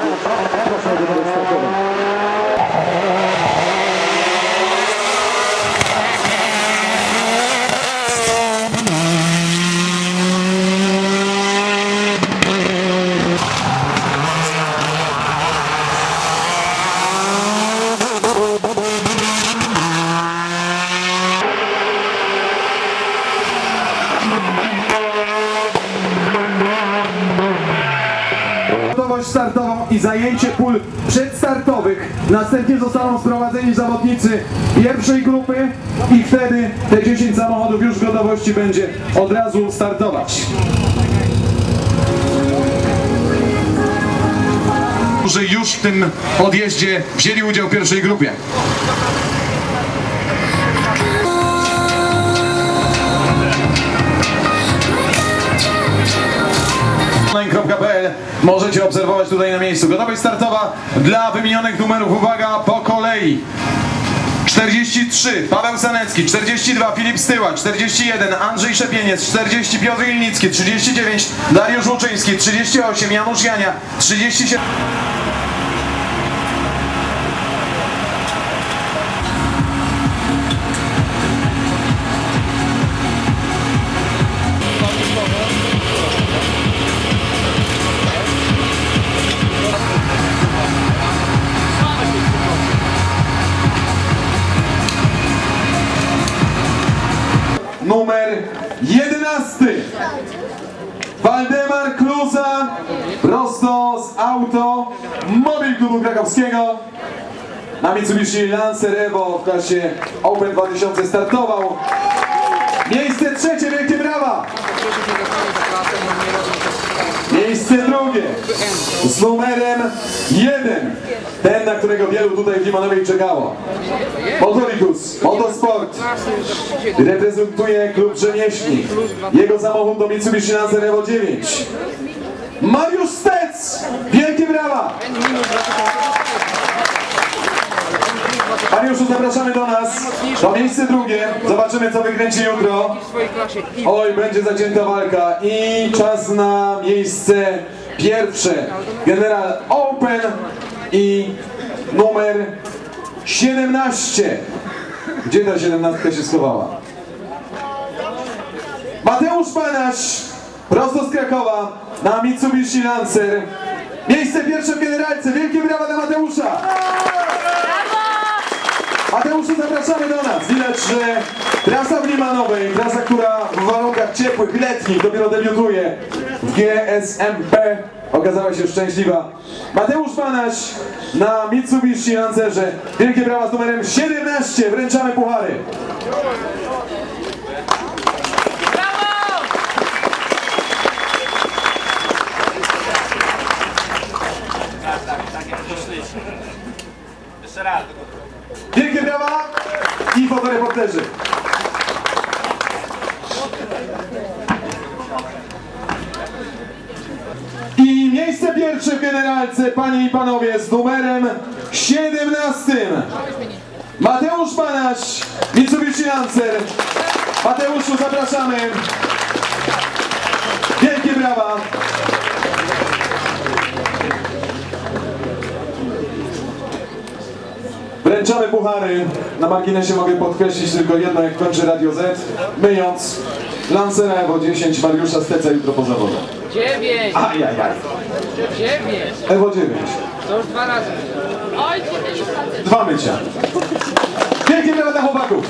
Vamos, vamos, é gotowość startową i zajęcie pól przedstartowych. Następnie zostaną sprowadzeni zawodnicy pierwszej grupy i wtedy te 10 samochodów już w gotowości będzie od razu startować. Którzy już w tym odjeździe wzięli udział w pierwszej grupie. online.pl możecie obserwować tutaj na miejscu. Gotowość startowa dla wymienionych numerów. Uwaga, po kolei. 43 Paweł Sanecki, 42 Filip Styła, 41 Andrzej Szepieniec, 40 Piotr Ilnicki, 39 Dariusz Łuczyński, 38 Janusz Jania, 37 numer 11. Waldemar Kluza prosto z auto Mobil Klubu Krakowskiego na Mitsubishi Lancer Evo w klasie Open 2000 startował. Miejsce trzecie, wielkie brawa! Miejsce drugie z numerem 1. Ten, na którego wielu tutaj w Limanowej czekało. Motoricus, Motorsport. Reprezentuje klub Rzemieślnik. Jego samochód to Mitsubishi Lancer Evo 9. Mariusz Stec! Wielkie brawa! Mariuszu, zapraszamy do nas. To miejsce drugie. Zobaczymy, co wykręci jutro. Oj, będzie zacięta walka. I czas na miejsce pierwsze. General Open i numer 17. Gdzie ta 17 się schowała? Mateusz Panasz, prosto z Krakowa, na Mitsubishi Lancer. Miejsce pierwsze w generalce. Wielkie brawa dla Mateusza. Mateuszu, zapraszamy do nas. Ciepłych, letnich dopiero debiutuje w GSMP, okazała się szczęśliwa. Mateusz Panaś na Mitsubishi Lancerze. Wielkie brawa z numerem 17. Wręczamy puchary. Jeszcze raz. Wielkie brawa i fotoreporterzy. I miejsce pierwsze w generalce, panie i panowie, z numerem 17. Mateusz Panaś, Mitsubishi Lancer. Mateuszu, zapraszamy. Wielkie brawa. Wręczamy puchary. Na marginesie mogę podkreślić tylko jedno, jak kończy Radio Z. Myjąc Lancera Evo 10 Mariusza Steca jutro po zawodach. Dziewięć, Ajajaj. dziewięć. Evo 9. To już dwa razy. Dwa mycia. Brawa dla chłopaków.